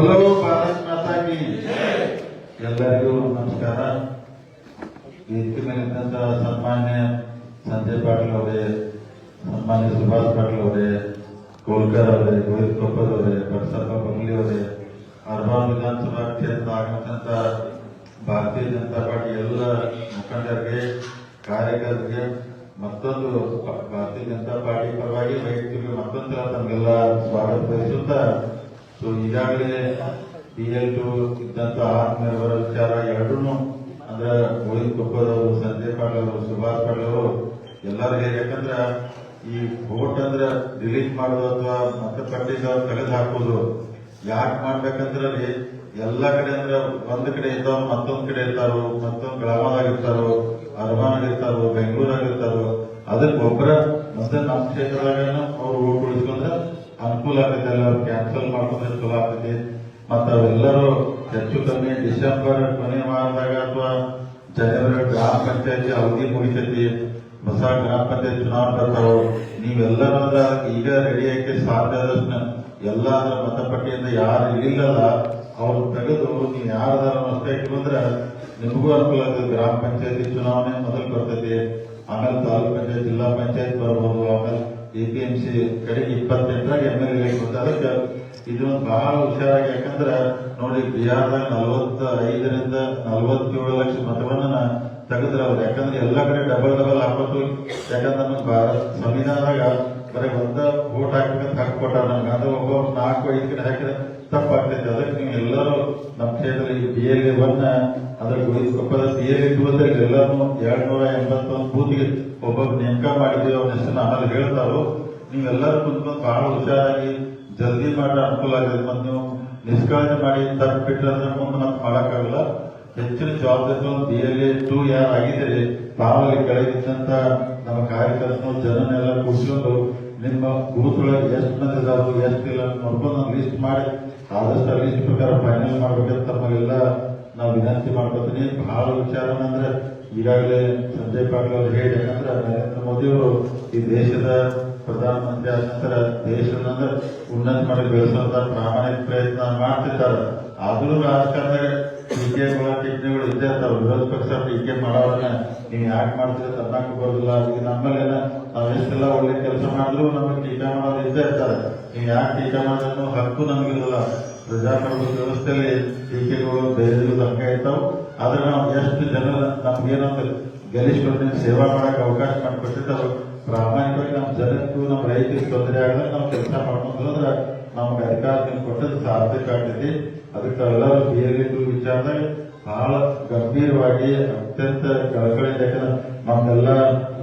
ಭಾರತ್ ಮಾತಾ ಕಿ ಎಲ್ಲರಿಗೂ ನಮಸ್ಕಾರ ವೇದಿಕೆ ಮೇಲಿದ್ದಂತ ಸನ್ಮಾನ್ಯ ಸಂಜಯ್ ಪಾಟೀಲ್ ಅವರೇ ಸನ್ಮಾನ್ಯ ಸುಭಾಷ್ ಪಾಟೀಲ್ ಅವರೇ ಕೋಲ್ಕರ್ ಅವರೇ ರೋಹಿತ್ ಕೊಪ್ಪರ್ ಅವರೇ ಬಸಪ್ಪ ಬಂಗ್ಲಿ ಅವರೇ ಅರ್ಬಾನ್ ವಿಧಾನಸಭಾ ಕ್ಷೇತ್ರದ ಆಗಮಿಸಿದಂತ ಭಾರತೀಯ ಜನತಾ ಪಾರ್ಟಿ ಎಲ್ಲ ಮುಖಂಡರಿಗೆ ಕಾರ್ಯಕರ್ತರಿಗೆ ಮತ್ತೊಂದು ಭಾರತೀಯ ಜನತಾ ಪಾರ್ಟಿ ಪರವಾಗಿ ವೈಯಕ್ತಿಕ ಮತ್ತೊಂದು ತಮಗೆಲ್ಲ ಸ್ವಾಗತ ಬಯಸುತ್ತಾ ಸೊ ಈಗಾಗಲೇ ಪಿಎಲ್ ಟು ಇದ್ದಂತ ಆತ್ಮನಿರ್ಭರ ವಿಚಾರ ಎರಡೂ ಅಂದ್ರೆ ಗೋವಿಂದ ಕೊಪ್ಪದವರು ಅವರು ಸಂಜಯ್ ಪಾಟೀಲ್ ಅವರು ಸುಭಾಷ್ ಪಾಟೀಲ್ ಅವರು ಎಲ್ಲರೂ ಯಾಕಂದ್ರೆ ಈ ವೋಟ್ ಅಂದ್ರೆ ಡಿಲೀಟ್ ಮಾಡೋದು ಅಥವಾ ಮತಪಟ್ಟಿಗೆ ತೆಗೆದು ಹಾಕೋದು. ಯಾಕೆ ಮಾಡ್ಬೇಕಂದ್ರೆ ಎಲ್ಲ ಕಡೆ ಅಂದ್ರೆ ಒಂದ್ ಕಡೆ ಇದ್ದವ್ರು ಮತ್ತೊಂದ್ ಕಡೆ ಇರ್ತಾರೋ, ಮತ್ತೊಂದ್ ಗ್ರಾಮದಾಗ ಇರ್ತಾರೋ ಅರ್ಮಾನಾಗ ಇರ್ತಾರೋ ಬೆಂಗಳೂರಾಗ ಇರ್ತಾರೋ ಅದಕ್ಕೆ ಒಬ್ಬರ ಮತ್ತೆ ನಮ್ಮ ಕ್ಷೇತ್ರದಾಗ ಕ್ಯಾನ್ಸಲ್ ಮಾಡ್ಕೊಂಡ್ರೆ ಚಲೋ ಆಗ್ತೈತಿ ಮತ್ತ ಅವೆಲ್ಲರೂ ಹೆಚ್ಚು ಕಮ್ಮಿ ಡಿಸೆಂಬರ್ ಕೊನೆ ವಾರದಾಗ ಅಥವಾ ಜನವರಿ ಗ್ರಾಮ ಪಂಚಾಯತಿ ಅವಧಿ ಮುಗಿತೈತಿ, ಹೊಸ ಗ್ರಾಮ ಪಂಚಾಯತ್ ಚುನಾವಣೆ ಬರ್ತಾವ, ನೀವೆಲ್ಲರೂ ಅದ್ರ ಈಗ ರೆಡಿ ಆಗಿ ಸಾಧ್ಯ ಆದಷ್ಟು ಎಲ್ಲ ಮತಪಟ್ಟಿಯಿಂದ ಯಾರು ಇಲ್ಲಲ್ಲ ಅವ್ರು ತೆಗೆದು ನೀವು ಯಾರದಾರ ಅಷ್ಟೇ ಬಂದ್ರೆ ನಿಮಗೂ ಅನುಕೂಲ ಆಗ್ತದೆ. ಗ್ರಾಮ ಪಂಚಾಯತಿ ಚುನಾವಣೆ ಮೊದಲು ಬರ್ತೈತಿ, ಆಮೇಲೆ ತಾಲೂಕ್ ಪಂಚಾಯತ್, ಜಿಲ್ಲಾ ಪಂಚಾಯತ್ ಬರಬಹುದು ಆಮೇಲೆ ಎಪಿಎಂಸಿ ಕಡೆಗೆ ಇಪ್ಪತ್ತೆಂಟರಾಗ ಎಂ ಎಲ್ ಎ ಅದಕ್ಕೆ ಇದು ಒಂದು ಬಹಳ ಹುಷಾರಾಗಿ, ಯಾಕಂದ್ರೆ ನೋಡಿ ಬಿಹಾರದಾಗ ನಲವತ್ತ ಐದರಿಂದ ನಲವತ್ತೇಳು ಲಕ್ಷ ಮತವನ್ನ ತೆಗೆದ್ರ ಅವ್ರು ಯಾಕಂದ್ರೆ ಎಲ್ಲ ಕಡೆ ಡಬಲ್ ಡಬಲ್ ಹಾಕ್ಬೇಕು ಯಾಕಂದ್ರೆ ನಮಗೆ ಭಾರತ ಸಂವಿಧಾನದಾಗ ಬರೀ ಒಂದ ವೋಟ್ ಹಾಕ್ಬೇಕಂತ ಹಾಕೊಟ್ಟಾರ ನಮ್ಗೆ. ಅಂದ್ರೆ ಒಬ್ಬ ನಾಲ್ಕು ಐದು ಕಡೆ ಹಾಕಿದ್ರೆ ತಪ್ಪಾಗ್ತೈತೆ ಅದಕ್ಕೆ ನೀವು ಎಲ್ಲರೂ ನಮ್ಮ ಕ್ಷೇತ್ರದಲ್ಲಿ ಬಿ ಎಲ್ ಎ ಒನ್ ಅದ್ರ ಕೊಪ್ಪದ ಬಿ ಎಲ್ ಎ ಟು ಅಂದ್ರೆ ಎಲ್ಲರೂ ಎರಡ್ ನೂರ ಎಂಬತ್ತೊಂದು ಬೂತ್ಗೆ ಒಬ್ಬೊಬ್ಬ ನೇಮಕ ಮಾಡಿದ್ವಿ ಅವ್ರ ಹೆಸರನ್ನ ಆಮೇಲೆ ಹೇಳ್ತಾರೋ, ನೀವೆಲ್ಲರೂ ಕುಂತ್ಕೊಂಡು ಬಹಳ ಹುಷಾರಾಗಿ ಜಲ್ದಿ ಮಾಡಿ ಅನುಕೂಲ ಆಗಿದೆ ಮತ್ತೆ ನೀವು ನಿಷ್ಕಾಳಜಿ ಮಾಡಿ ತಪ್ಪು ಬಿಟ್ಟರೆ ಮುಂದೆ ನಮ್ಗೆ ಮಾಡೋಕ್ಕಾಗಲ್ಲ. ಹೆಚ್ಚಿನ ಜವಾಬ್ದಾರಿಗಳು ಬಿ ಎಲ್ ಎ ಟು ಯಾರು ಆಗಿದ್ದೀರಿ ತಾವಲ್ಲಿ ಕೆಳಗಿದ್ದಂತ ನಮ್ಮ ಕಾರ್ಯಕರ್ತರು, ಜನನೆಲ್ಲ ಕೂಡಿಸ್ಕೊಂಡು ನಿಮ್ಮ ಒಳಗೆ ಎಷ್ಟು ಮಂದಿ ಇದಾರು ಎಷ್ಟು ಇಲ್ಲ ನೋಡ್ಕೊಂಡು ಲಿಸ್ಟ್ ಮಾಡಿ ಆದಷ್ಟು ಅಲ್ಲಿ ಪ್ರಕಾರ ಫೈನಲ್ ಮಾಡ್ಬೇಕಂತ ತಮ್ಮಲ್ಲೆಲ್ಲ ನಾವು ವಿನಂತಿ ಮಾಡ್ಕೊತೀನಿ. ಬಹಳ ವಿಚಾರ ಅಂದ್ರೆ ಈಗಾಗಲೇ ಸಂಜಯ್ ಪಾಟೀಲ್ ಅವರು ಹೇಳಿ ಯಾಕಂದ್ರೆ ನರೇಂದ್ರ ಮೋದಿ ಅವರು ಈ ದೇಶದ ಪ್ರಧಾನಮಂತ್ರಿ ಆದ ನಂತರ ದೇಶದ ಉನ್ನತ ಮಾಡಿ ಬೆಳೆಸುವಂತ ಪ್ರಾಮಾಣಿಕ ಪ್ರಯತ್ನ ಮಾಡ್ತಿದ್ದಾರೆ. ಆದರೂ ರಾಜಕಾರಣದಾಗ ಟೀಕೆಗಳ ಟಿಪ್ಪಣಿಗಳು ಇದ್ದೇ ಇರ್ತಾವ. ವಿರೋಧ ಪಕ್ಷ ಟೀಕೆ ಮಾಡೋರನ್ನ ನೀವು ಯಾಕೆ ಮಾಡ್ತೀರಿ ತನ್ನಕ್ಕೆ ಬರೋದಿಲ್ಲ. ಈಗ ನಮ್ಮಲ್ಲೇನ ನಾವು ಎಷ್ಟೆಲ್ಲ ಒಳ್ಳೆ ಕೆಲಸ ಮಾಡಿದ್ರು ನಮಗೆ ಟೀಕೆ ಮಾಡೋರು ಇದ್ದೇ ಇರ್ತಾರೆ. ನೀವು ಯಾಕೆ ಟೀಕೆ ಮಾಡೋದನ್ನು ಹಕ್ಕು ನಮಗಿರಲ್ಲ. ಪ್ರಜಾಪ್ರಭುತ್ವ ವ್ಯವಸ್ಥೆಯಲ್ಲಿ ಟೀಕೆಗಳು ಬೇರೆ ತನಕ ಇರ್ತಾವೆ. ಆದ್ರೆ ನಾವು ಎಷ್ಟು ಜನ ನಮ್ಗೇನಂತ ಗೆಲ್ಲಿಸ್ಕೊಂಡು ಸೇವಾ ಮಾಡಕ್ಕೆ ಅವಕಾಶ ಮಾಡಿಕೊಟ್ಟಿರ್ತಾರೋ, ಪ್ರಾಮಾಣಿಕವಾಗಿ ನಮ್ಮ ಜನಕ್ಕೂ ನಮ್ಮ ರೈತರಿಗೆ ತೊಂದರೆ ಆಗಲ್ಲ ನಾವು ಕೆಲಸ ಮಾಡ್ಕೊಂಡ್ರೆ ನಮ್ಗೆ ಅಧಿಕಾರ ನೀವು ಕೊಟ್ಟದ್ದು ಸಾರ್ಥಕ ಆಗ್ತೈತಿ ಅದಕ್ಕೆ ಎಲ್ಲರೂ ಬಿ ಎಲ್ ವಿಚಾರದಾಗ ಬಹಳ ಗಂಭೀರವಾಗಿ ಅತ್ಯಂತ ಕಳಕಳಿ ಯಾಕಂದ್ರೆ ನಮ್ಮೆಲ್ಲ,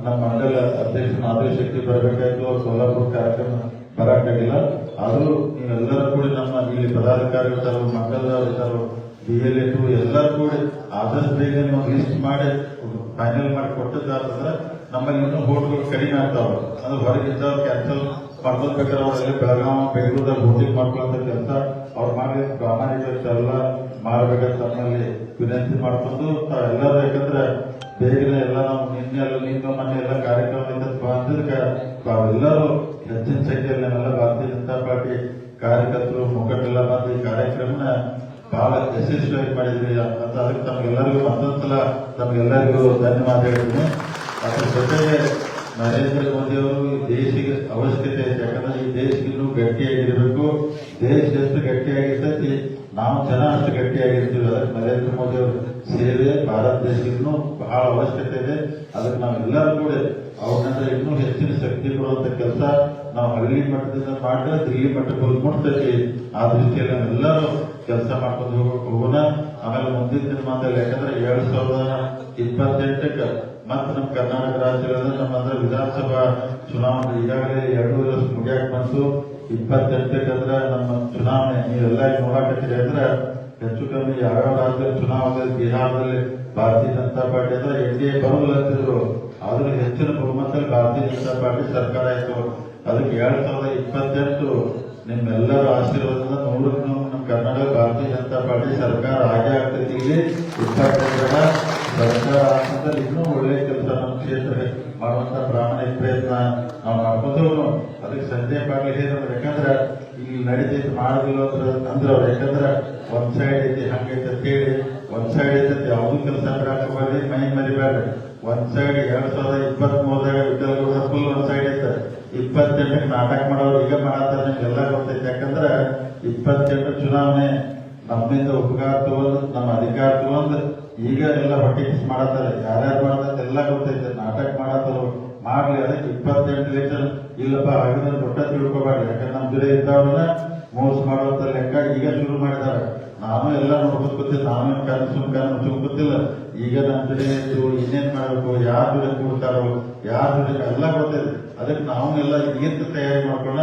ನಮ್ಮ ಮಂಡಲ ಅಧ್ಯಕ್ಷ ಮಾದರಿ ಶಕ್ತಿ ಬರಬೇಕಾಯ್ತು, ಅವ್ರು ಸೋಲಾಪುರ ಕಾರ್ಯಕ್ರಮ ಬರಕ್ಕಾಗಿಲ್ಲ. ಆದರೂ ನೀವೆಲ್ಲರೂ ಕೂಡ ನಮ್ಮ ಇಲ್ಲಿ ಪದಾಧಿಕಾರಿಗಳು ಮಂಡಲದವರು ಇರ್ತಾರೋ ಬಿ ಎಲ್ ಎ ಎಲ್ಲರೂ ಕೂಡ ಆದಷ್ಟು ಬೇಗ ನೀವು ಲಿಸ್ಟ್ ಮಾಡಿ ಫೈನಲ್ ಮಾಡಿ ಕೊಟ್ಟದ್ದಾದ್ರೆ ನಮ್ಮಲ್ಲಿ ಇನ್ನೂ ಹೋಟ್ಗಳು ಕಡಿಮೆ ಆಗ್ತಾವ. ಅಂದ್ರೆ ಹೊರಗಿದ್ದವ್ರು ಕ್ಯಾನ್ಸಲ್ ಮಾಡ್ಕೊಳ್ಬೇಕಾದ್ರೆ ಅವರೆಲ್ಲ ಬೆಳಗಾವಿ ಬೆಂಗಳೂರಲ್ಲಿ ಹೋಟಿಂಗ್ ಮಾಡ್ಕೊಳ್ಳೋ ಕೆಲಸ ಅವ್ರು ಮಾಡಿ ಎಲ್ಲ ಮಾಡ್ಬೇಕಂತ ನಮ್ಮಲ್ಲಿ ವಿನಂತಿ ಮಾಡ್ಕೊಂಡು ಎಲ್ಲರೂ ಯಾಕಂದ್ರೆ ಬೇಗನೆ ಎಲ್ಲ ನಾವು ನಿನ್ನೆ ಎಲ್ಲ ನಿನ್ನ ಮೊನ್ನೆ ಎಲ್ಲ ಕಾರ್ಯಕ್ರಮದಿಂದ ತಾವೆಲ್ಲರೂ ಹೆಚ್ಚಿನ ಸಂಖ್ಯೆಯಲ್ಲಿ ನಾವೆಲ್ಲ ಭಾರತೀಯ ಜನತಾ ಪಾರ್ಟಿ ಕಾರ್ಯಕರ್ತರು ಮುಖಂಡರೆಲ್ಲ ಬಂದು ಈ ಕಾರ್ಯಕ್ರಮನ ಬಹಳ ಯಶಸ್ವಿಯಾಗಿ ಮಾಡಿದ್ರಿ. ಅಂತ ಅದಕ್ಕೆ ತಮಗೆಲ್ಲರಿಗೂ ಮತ್ತೊಂದ್ಸಲ ತಮಗೆಲ್ಲರಿಗೂ ಧನ್ಯವಾದ ಹೇಳ್ತೀನಿ ಅದ್ರ ಜೊತೆಗೆ ನರೇಂದ್ರ ಮೋದಿ ಅವರು ಈ ದೇಶಕ್ಕೆ ಅವಶ್ಯಕತೆ ಐತೆ ಯಾಕಂದ್ರೆ ಈ ದೇಶಕ್ಕಿನ್ನೂ ಗಟ್ಟಿಯಾಗಿರ್ಬೇಕು. ದೇಶ ಎಷ್ಟು ಗಟ್ಟಿಯಾಗಿರ್ತೈತಿ? ನಾವು ಜನ ಅಷ್ಟು ಗಟ್ಟಿಯಾಗಿರ್ತೀವಿ. ಅದಕ್ಕೆ ನರೇಂದ್ರ ಮೋದಿ ಅವರ ಸೇವೆ, ಭಾರತ ದೇಶಕ್ಕೂ ಬಹಳ ಅವಶ್ಯಕತೆ ಇದೆ. ಅದಕ್ಕೆ ನಾವೆಲ್ಲರೂ ಕೂಡ ಅವ್ರನ್ನ ಇನ್ನೂ ಹೆಚ್ಚಿನ ಶಕ್ತಿ ಕೊಡುವಂತ ಕೆಲಸ ನಾವು ಹಳ್ಳಿ ಮಟ್ಟದಿಂದ ಮಾಡಿದ್ರೆ ದಿಲ್ಲಿ ಮಟ್ಟಕ್ಕೆ ಮುಟ್ತೈತಿ. ಆ ದೃಷ್ಟಿಯಲ್ಲಿ ನಾವೆಲ್ಲರೂ ಕೆಲಸ ಮಾಡ್ಕೊಂಡು ಹೋಗೋ- ಹೋಗೋಣ. ಆಮೇಲೆ ಮುಂದಿನ ದಿನಮಾನದಲ್ಲಿ ಯಾಕಂದ್ರೆ ಎರಡ್ ಸಾವಿರದ ಇಪ್ಪತ್ತೆಂಟಕ್ಕೆ ಮತ್ತೆ ನಮ್ಮ ಕರ್ನಾಟಕ ರಾಜ್ಯದಲ್ಲಿ ನಮ್ಮ ಅಂದ್ರೆ ವಿಧಾನಸಭಾ ಚುನಾವಣೆ ಈಗಾಗಲೇ ಎರಡು ವರ್ಷ ಮುಗಿಯಾಕ ಬಂತು. ಇಪ್ಪತ್ತೆಂಟಕ್ಕೆ ಅಂದ್ರೆ ನಮ್ಮ ಚುನಾವಣೆ ನೀವೆಲ್ಲ ನೋಡಾಕತ್ತೀರಿ ಅಂದ್ರೆ ಹೆಚ್ಚು ಕಮ್ಮಿ ಯಾವ್ಯಾವ ರಾಜ್ಯದ ಚುನಾವಣೆಯಲ್ಲಿ ಬಿಹಾರದಲ್ಲಿ ಭಾರತೀಯ ಜನತಾ ಪಾರ್ಟಿ ಅಂದ್ರೆ ಎನ್ ಡಿ ಎ ಬರೋದಿಲ್ಲ ಅಂತಿದ್ರು. ಆದ್ರೆ ಹೆಚ್ಚಿನ ಬಹುಮತದಲ್ಲಿ ಭಾರತೀಯ ಜನತಾ ಪಾರ್ಟಿ ಸರ್ಕಾರ ಆಯ್ತು. ಅದಕ್ಕೆ ಎರಡ್ ಸಾವಿರದ ಇಪ್ಪತ್ತೆಂಟು ನಿಮ್ಮೆಲ್ಲರ ಆಶೀರ್ವಾದದಿಂದ ನೋಡಿದ್ರು ನಮ್ಮ ಕರ್ನಾಟಕ ಭಾರತೀಯ ಜನತಾ ಪಾರ್ಟಿ ಸರ್ಕಾರ ಆಗೇ ಆಗ್ತೈತಿ. ಇಲ್ಲಿ ಇಪ್ಪತ್ತೆಂಟರ ಸರ್ಕಾರ ಇನ್ನೂ ಒಳ್ಳೆಯ ಕೆಲಸ ನಮ್ಮ ಕ್ಷೇತ್ರ ಮಾಡುವಂತ ಪ್ರಾಮಾಣಿಕ ಪ್ರಯತ್ನ ನಾವು ಮಾಡ್ಕೊಂಡ್ರು ಅದಕ್ಕೆ ಸಂಜೆ ಪಾಟೀಲ್ ಹೇಳಿದ್ರು, ಯಾಕಂದ್ರೆ ಇಲ್ಲಿ ನಡೀತೈತಿ ಅಂತ ಅಂದ್ರೆ ಅವ್ರು, ಯಾಕಂದ್ರೆ ಒಂದ್ ಸೈಡ್ ಐತಿ, ಹಂಗೈತೆ ಅಂತ ಹೇಳಿ, ಒಂದ್ ಸೈಡ್ ಐತಿ ಯಾವುದೂ ಕೆಲಸ ಹಾಕಬಾರ್ದು ಮೈ ಮರಿಬೇಡ್ರಿ ಒಂದ್ ಸೈಡ್ ಎರಡ್ ಸಾವಿರದ ಇಪ್ಪತ್ತ್ ಮೂರದಾಗ ವಿದ್ಯಾರ್ಥಿಗಳು ಫುಲ್ ಒಂದ್ ಸೈಡ್ ಐತೆ. ಇಪ್ಪತ್ತೆಂಟಕ್ಕೆ ನಾಟಕ ಮಾಡೋರು ಈಗ ಮಾಡತ್ತಾರ ನಿಮ್ಗೆಲ್ಲ ಗೊತ್ತೈತೆ. ಯಾಕಂದ್ರೆ ಇಪ್ಪತ್ತೆಂಟು ಚುನಾವಣೆ ನಮ್ಮಿಂದ ಉಪಕಾರ ತಗೊಂಡು, ನಮ್ಮ ಅಧಿಕಾರ ತಗೊಂಡು ಈಗ ಎಲ್ಲ ಹೊಟ್ಟೆ ಕಿಸ್ ಮಾಡತ್ತಾರೆ ಯಾರ್ಯಾರು ಮಾಡತ್ತ ಎಲ್ಲ ಗೊತ್ತೈತೆ, ನಾಟಕ ಮಾಡತ್ತಾರ ಮಾಡ್ಲಿ, ಅದಕ್ಕೆ ಇಪ್ಪತ್ತೆಂಟು ಲೀಟರ್ ಇಲ್ಲಪ್ಪ ಆಗಿದ್ರೆ ದೊಡ್ಡ ತಿಳ್ಕೊಬಾರ್ದು ಯಾಕಂದ್ರೆ ನಮ್ ಜೊತೆ ಇದ್ದವ್ರನ್ನ ಮೋಸ ಮಾಡುವಂತ ಲೆಕ್ಕ ಈಗ ಶುರು ಮಾಡಿದಾರೆ. ನಾನು ಎಲ್ಲ ನೋಡ್ಕೊತ ಗೊತ್ತಿಲ್ಲ ನಾನು ಕನಸು ಕನಸು ಸುಮ್ ಗೊತ್ತಿಲ್ಲ ಈಗ ನಮ್ಮ ಜೊತೆ ಇದ್ದು ಇನ್ನೇನ್ ಮಾಡ್ಬೇಕು, ಯಾರ ಜೊತೆ ಕೂಡ್ತಾರೋ, ಯಾರ ಜೊತೆ ಎಲ್ಲ ಗೊತ್ತಿದೆ ಅದಕ್ಕೆ ನಾವು ಎಲ್ಲ ಈಗಿಂತ ತಯಾರಿ ಮಾಡ್ಕೊಂಡ,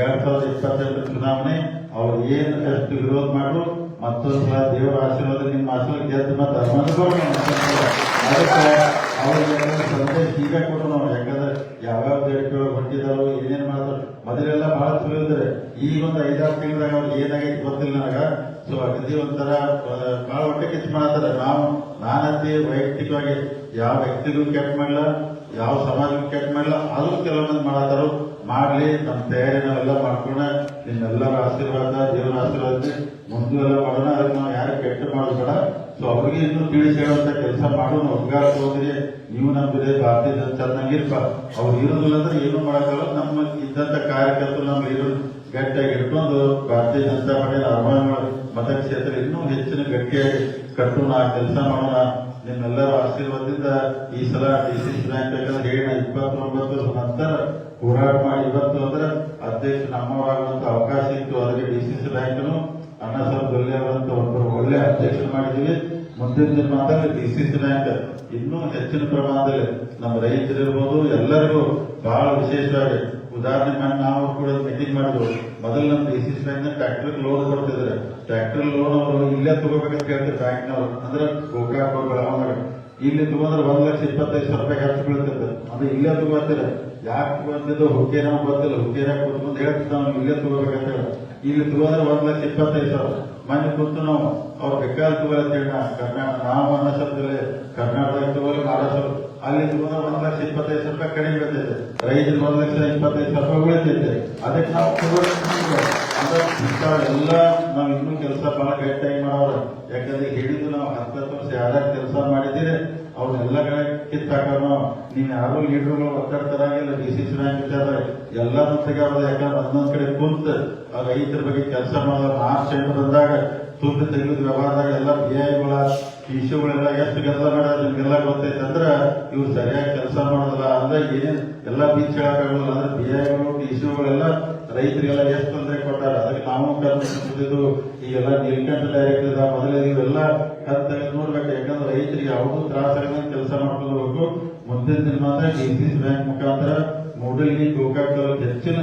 ಎರಡ್ ಸಾವಿರದ ಇಪ್ಪತ್ತೆಂಟು ಚುನಾವಣೆ ಅವ್ರು ಏನ್ ಎಷ್ಟು ವಿರೋಧ ಮಾಡ್ರು ಮತ್ತೊಂದು ಸಲ ದೇವರ ಆಶೀರ್ವಾದ ನಿಮ್ಮ ಆಶೀರ್ವಾದ ಗೆದ್ದು ಮತ್ತೆ ಅನುಭವ ಅದಕ್ಕೆ ಅವ್ರಿಗೆ ಸಂದೇಶ ಈಗ ನಾವು ಯಾಕಂದ್ರೆ ಯಾವ್ಯಾವ ಬೇಡಿಕೆಗಳು ಹೊಂದಿದಾರೋ ಏನೇನು ಮಾಡ್ತಾರೆ, ಮೊದಲೆಲ್ಲ ಬಹಳ ಚಲೋ ಇದ್ದಾರೆ ಈಗ ಒಂದು ಐದಾರು ತಿಂಗಳಾಗ ಅವ್ರಿಗೆ ಏನಾಗೈತಿ ಗೊತ್ತಿಲ್ಲ ನನಗ. ಸೊ ಅಗದಿ ಒಂಥರ ಬಹಳ ಹೊಟ್ಟೆ ಕಿಚ್ಚು ಮಾಡ್ತಾರೆ. ನಾವು, ನಾನಂತೆ ವೈಯಕ್ತಿಕವಾಗಿ ಯಾವ ವ್ಯಕ್ತಿಗೂ ಕೆಟ್ಟ ಮಾಡಲ್ಲ ಯಾವ ಸಮಾಜಕ್ಕೂ ಕೆಟ್ಟ ಮಾಡಲ್ಲ ಆದರೂ ಕೆಲವೊಂದು ಮಾಡತ್ತಾರೋ ಮಾಡ್ಲಿ, ನಮ್ಮ ತಯಾರಿ ನಾವೆಲ್ಲ ಮಾಡ್ಕೊಂಡ ನಿಮ್ಮೆಲ್ಲರ ಆಶೀರ್ವಾದ ದೇವರ ಆಶೀರ್ವಾದ ಮುಂದೆ ಎಲ್ಲ ಮಾಡೋಣ ಅದಕ್ಕೆ ನಾವು ಯಾರು ಕೆಟ್ಟ ಮಾಡೋದು ಸೊ ಅವ್ರಿಗೆ ಇನ್ನೂ ತಿಳಿಸಿ ಹೇಳುವಂತ ಕೆಲಸ ಮಾಡೋಣ ಉಪಕಾರ ಹೋದ್ರಿ ನೀವು ಜೊತೆ ಭಾರತೀಯ ಜನತಾ ನಂಗಿರ್ಪ ಅವ್ರು ಇರೋದಿಲ್ಲ ಅಂದ್ರೆ ಏನು ಮಾಡಕ್ಕಲ್ಲ ನಮ್ಮ ಇದ್ದಂತ ಕಾರ್ಯಕರ್ತರು ನಮ್ಮ ಇರೋ ಗಟ್ಟಿಯಾಗಿ ಇಟ್ಕೊಂಡು ಭಾರತೀಯ ಜನತಾ ಪಾರ್ಟಿ ಅರಮಾನ ಮತಕ್ಷೇತ್ರ ಇನ್ನೂ ಹೆಚ್ಚಿನ ಗಟ್ಟಿಯಾಗಿ ಕಟ್ಟೋಣ, ಕೆಲಸ ಮಾಡೋಣ. ನಿಮ್ಮೆಲ್ಲರ ಆಶೀರ್ವಾದದಿಂದ ಈ ಸಲ ಡಿ ಸಿ ಬ್ಯಾಂಕ್ ಯಾಕಂದ್ರೆ ಹೇಳ, ಇಪ್ಪತ್ತೊಂಬತ್ತು ನಂತರ ಹೋರಾಟ ಮಾಡಿ. ಇವತ್ತು ಅಂದ್ರೆ ಅಧ್ಯಕ್ಷ ನಮ್ಮವರಾಗುವಂತ ಅವಕಾಶ ಇತ್ತು. ಅದಕ್ಕೆ ಡಿ ಸಿ ಸಿ ಬ್ಯಾಂಕ್ನು ಅಣ್ಣ ಸಾಹೇಬ್ ದೊಲ್ಲೆ ಅವರಂತ ಒಬ್ಬರು ಒಳ್ಳೆ ಅಧ್ಯಕ್ಷರು ಮಾಡಿದ್ದೀವಿ. ಮುಂದಿನ ದಿನಮಾನದಲ್ಲಿ ಡಿ ಸಿ ಸಿ ಬ್ಯಾಂಕ್ ಇನ್ನೂ ಹೆಚ್ಚಿನ ಪ್ರಮಾಣದಲ್ಲಿ ನಮ್ಮ ರೈತರಿರ್ಬೋದು, ಎಲ್ಲರಿಗೂ ಬಹಳ ವಿಶೇಷವಾಗಿ. ಉದಾಹರಣೆ ಮಾಡಿ ನಾವು ಕೂಡ ಮೀಟಿಂಗ್ ಮಾಡಿದ್ವು. ಮೊದಲು ನಮ್ಮ D C C bank tractor loan ಕೊಡ್ತಿದ್ರೆ. Tractor loan ಅವರು ಇಲ್ಲೇ ತಗೋಬೇಕಂತ ಕೇಳ್ತಾರೆ ಬ್ಯಾಂಕ್ನವರು. ಅಂದ್ರೆ ಗೋಕಾಕ್ ಬೆಳಗಾವಿ ಇಲ್ಲಿ ತಗೊಂಡ್ರೆ ಒಂದ್ ಲಕ್ಷ ಇಪ್ಪತ್ತೈದು ಸಾವಿರ ರೂಪಾಯಿ ಖರ್ಚು ಬೀಳ್ತದೆ ಅದು ಇಲ್ಲೇ ತಗೋತೀರ? ಯಾಕೆ ಬಂದಿದ್ದು ಹುಕ್ಕೆ ನಾವು ಗೊತ್ತಿಲ್ಲ. ಹುಕ್ಕೇರ ಕೂತ್ಕೊಂಡು ಹೇಳ್ತಿದ್ದ ನಾವು ಇಲ್ಲೇ ತಗೋಬೇಕಂತ ಹೇಳಿ. ಇಲ್ಲಿ ತಗೊಂಡ್ರೆ ಒಂದ್ ಲಕ್ಷ ಇಪ್ಪತ್ತೈದು ಸಾವಿರ. ಮನೆ ಕೂತು ನಾವು ಅವ್ರು ಬೇಕಾದ್ರೆ ತಗೋಲ್ಲ ಹೇಳಿ ಕರ್ನಾಟಕ ನಾವು ಅನ್ನೋ ಶಬ್ದದಲ್ಲಿ ಕರ್ನಾಟಕದಾಗ ತಗೋಲಿ ಮಹಾರಾಷ್ಟ್ರ ಅಲ್ಲಿ ತಗೊಂಡ್ರೆ ಒಂದ್ ಲಕ್ಷ ಇಪ್ಪತ್ತೈದು ಸಾವಿರ ರೂಪಾಯಿ ಕಡಿಮೆ ಬೀಳ್ತೈತೆ. ರೈತರು ಒಂದ್ ಲಕ್ಷ ಇಪ್ಪತ್ತೈದು ಸಾವಿರ ರೂಪಾಯಿ ಬೀಳ್ತೈತೆ ಅದಕ್ಕೆ ನಾವು ಎಲ್ಲ ನಾವು ಇನ್ನೂ ಕೆಲಸ ಬಹಳ ಗಟ್ಟಿಯಾಗಿ ಮಾಡೋರು ಯಾಕಂದ್ರೆ ಹೇಳಿದ್ದು ನಾವು ಹತ್ತತ್ತು ವರ್ಷ ಯಾರ್ಯಾರು ಕೆಲಸ ಮಾಡಿದ್ದೀರಿ ಅವ್ರನ್ನೆಲ್ಲ ಕಡೆ ಕಿತ್ತಾಕೋಣ ನೀವ್ ಯಾರು ಲೀಡರ್ಗಳು ಒತ್ತಾಡ್ತಾರಾಗಿಲ್ಲ ಡಿ ಸಿ ಸಿ ರ್ಯಾಂಕ್ ವಿಚಾರ ಎಲ್ಲರೂ ಯಾಕಂದ್ರೆ ಹನ್ನೊಂದು ಕಡೆ ಕುಂತ ಆ ರೈತರ ಬಗ್ಗೆ ಕೆಲಸ ಮಾಡೋದು ಮಾರ್ಚ್ ಎಂಟು ಬಂದಾಗ ತುರ್ತು ತೆಗೆದ ವ್ಯವಹಾರದಾಗ ಎಲ್ಲ ಬಿಐಗಳ ಇಶ್ಯೂಗಳೆಲ್ಲ ಎಷ್ಟು ಕೆಲಸ ಮಾಡೋದು ನಿಮ್ಗೆಲ್ಲ ಗೊತ್ತೈತೆ. ಅಂದ್ರೆ ಇವ್ರು ಸರಿಯಾಗಿ ಕೆಲಸ ಮಾಡೋದಿಲ್ಲ ಅಂದ್ರೆ ಏನೇನು ಎಲ್ಲ ಬೀಚ್ ಹೇಳಕ್ಕಾಗಲ್ಲ ಅಂದ್ರೆ ಬಿಐಗಳು ಇಶ್ಯೂಗಳೆಲ್ಲ ರೈತರಿಗೆಲ್ಲ ಎಷ್ಟು ತೊಂದರೆ ಕೊಟ್ಟಾರ? ಅದಕ್ಕೆ ನಾವು ಕಲ್ಪಿಸಿದ್ದು ಈಗೆಲ್ಲ ನೀಲ್ಕಂಠ ಡೈರೆಕ್ಟ್ ಇದ ಮೊದಲೇ ಇವೆಲ್ಲ ತೆಗೆದು ನೋಡ್ಬೇಕು. ಯಾಕಂದ್ರೆ ರೈತರಿಗೆ ಯಾವುದೂ ತ್ರಾಸ ಕೆಲಸ ಮಾಡ್ಕೊಂಡು ಹೋಗ್ಬೇಕು ಮುಂದಿನ ದಿನ ಮಾತ್ರ ಡಿ ಬ್ಯಾಂಕ್ ಮುಖಾಂತರ ಮೂಡಲ್ಗಿ ಗೋಕಾಕ್ ಹೆಚ್ಚಿನ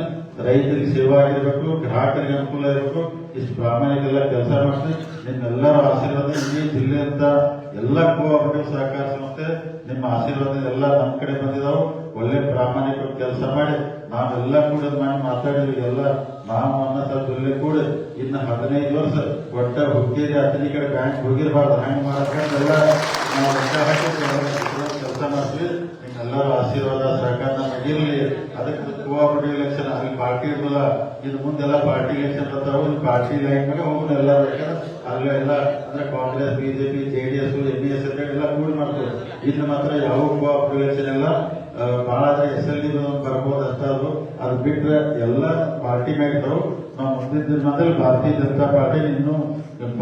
ರೈತರಿಗೆ ಸೇವಾ ಆಗಿರ್ಬೇಕು ಗ್ರಾಹಕರಿಗೆ ಅನುಕೂಲ ಇರಬೇಕು, ಇಷ್ಟು ಪ್ರಾಮಾಣಿಕೆಲ್ಲ ಕೆಲಸ ಮಾಡ್ತೀವಿ ನಿಮ್ಮೆಲ್ಲರ ಆಶೀರ್ವಾದ ಇಡೀ ಜಿಲ್ಲೆಯಿಂದ ಎಲ್ಲ ಕೋಆಪರೇಟಿವ್ ಸಹಕಾರ ಸಂಸ್ಥೆ, ನಿಮ್ಮ ಆಶೀರ್ವಾದ ಎಲ್ಲ ನಮ್ಮ ಕಡೆ ಬಂದಿದಾವೆ. ಒಳ್ಳೆ ಪ್ರಾಮಾಣಿಕ ಕೆಲಸ ಮಾಡಿ, ನಾವೆಲ್ಲ ಕೂಡ ಮಾಡಿ ಮಾತಾಡಿದ್ವಿ, ಎಲ್ಲ ನಾವು ಅನ್ನ ಜಿಲ್ಲೆ ಕೂಡ ಇನ್ನು ಹದಿನೈದು ವರ್ಷ ಒಟ್ಟ ಹುಕ್ಕೇರಿ ಹತ್ತನೇ ಕಡೆ ಬ್ಯಾಂಕ್ ಹೋಗಿರಬಾರ್ದು, ಹ್ಯಾಂಗ್ ಮಾಡ್ಕೊಂಡೆಲ್ಲ ನಾವು ಲೆಕ್ಕ ಹಾಕಿ ಕೆಲಸ ಮಾಡ್ತೀವಿ. ನಿಮ್ಮೆಲ್ಲರ ಆಶೀರ್ವಾದ ಸಹಕಾರ ನಮಗಿರಲಿ ಅದಕ್ಕೆ ಕೋಆಪರೇಟಿವ್ ಎಲೆಕ್ಷನ್ ಅಲ್ಲಿ ಪಾರ್ಟಿ ಇರ್ತದ ಇದು ಮುಂದೆಲ್ಲ ಪಾರ್ಟಿ ಎಲೆಕ್ಷನ್ ಬರ್ತಾವ ಇಲ್ಲಿ ಪಾರ್ಟಿ ಲೈನ್ ಮೇಲೆ ಹೋಗುದು ಎಲ್ಲ ಬೇಕಾದ್ರೆ ಅಲ್ಲೇ ಎಲ್ಲ ಅಂದ್ರೆ Congress BJP JDS D S ಎಲ್ಲ ಕೂಡಿ ಮಾಡ್ತೇವೆ ಇದು ಮಾತ್ರ ಯಾವ ಕೋಆಪರೇಟಿವ್ ಎಲೆಕ್ಷನ್ ಎಲ್ಲ ಬಹಳ ಎಸ್ ಎಲ್ ಡಿ ಬರ್ಬೋದು ಅಂತ ಅದು ಬಿಟ್ಟರೆ ಎಲ್ಲ ಪಾರ್ಟಿ ಮ್ಯಾಗ್ತಾವು ನಾವು ಮುಂದಿನ ದಿನದಲ್ಲಿ ಭಾರತೀಯ ಜನತಾ ಪಾರ್ಟಿ ಇನ್ನು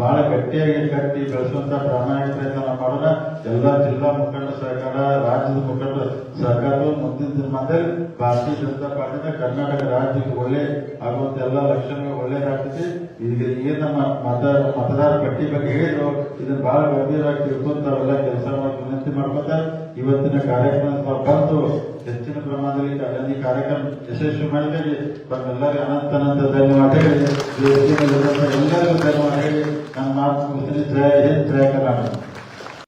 ಬಹಳ ಗಟ್ಟಿಯಾಗಿ ಕಟ್ಟಿ ಬೆಳೆಸುವಂತ ಪ್ರಾಮಾಣಿಕ ಪ್ರಯತ್ನ ಮಾಡೋಣ ಎಲ್ಲ ಜಿಲ್ಲಾ ಮುಖಂಡ ಸರ್ಕಾರ, ರಾಜ್ಯದ ಮುಖಂಡ ಸರ್ಕಾರ ಮುಂದಿನ ದಿನಮಾನದಲ್ಲಿ ಭಾರತೀಯ ಜನತಾ ಪಾರ್ಟಿನ ಕರ್ನಾಟಕ ರಾಜ್ಯಕ್ಕೆ ಒಳ್ಳೆ ಆಗುವಂತ ಎಲ್ಲ ಲಕ್ಷಣಗಳು ಒಳ್ಳೇದಾಗ್ತದೆ. ಈಗ ಏನ್ ನಮ್ಮ ಮತ, ಮತದಾರ ಪಟ್ಟಿ ಬಗ್ಗೆ ಹೇಳಿದ್ರು, ಇದನ್ನ ಬಹಳ ಗಂಭೀರವಾಗಿ ತಿಳ್ಕೊಂತ ಅವೆಲ್ಲ ಕೆಲಸ ಮಾಡಿ ವಿನಂತಿ ಮಾಡ್ಕೊತ ಇವತ್ತಿನ ಕಾರ್ಯಕ್ರಮ ಬಂದು ಹೆಚ್ಚಿನ ಪ್ರಮಾಣದಲ್ಲಿ ಈ ಕಾರ್ಯಕ್ರಮ ಯಶಸ್ವಿ ಮಾಡಿದರೆ ತಮ್ಮೆಲ್ಲರಿಗೂ ಅನಂತ ಅನಂತ ಧನ್ಯವಾದ ಹೇಳಿ ಈ ವೇದಿಕೆಯಲ್ಲಿರುವಂತ ಎಲ್ಲರಿಗೂ ಧನ್ಯವಾದ ಹೇಳಿ ನನ್ನ ಮಾತು ಮುಗಿಸ್ತೀನಿ ಜಯ ಹಿಂದ್ ಜಯ ಕರ್ನಾಟಕ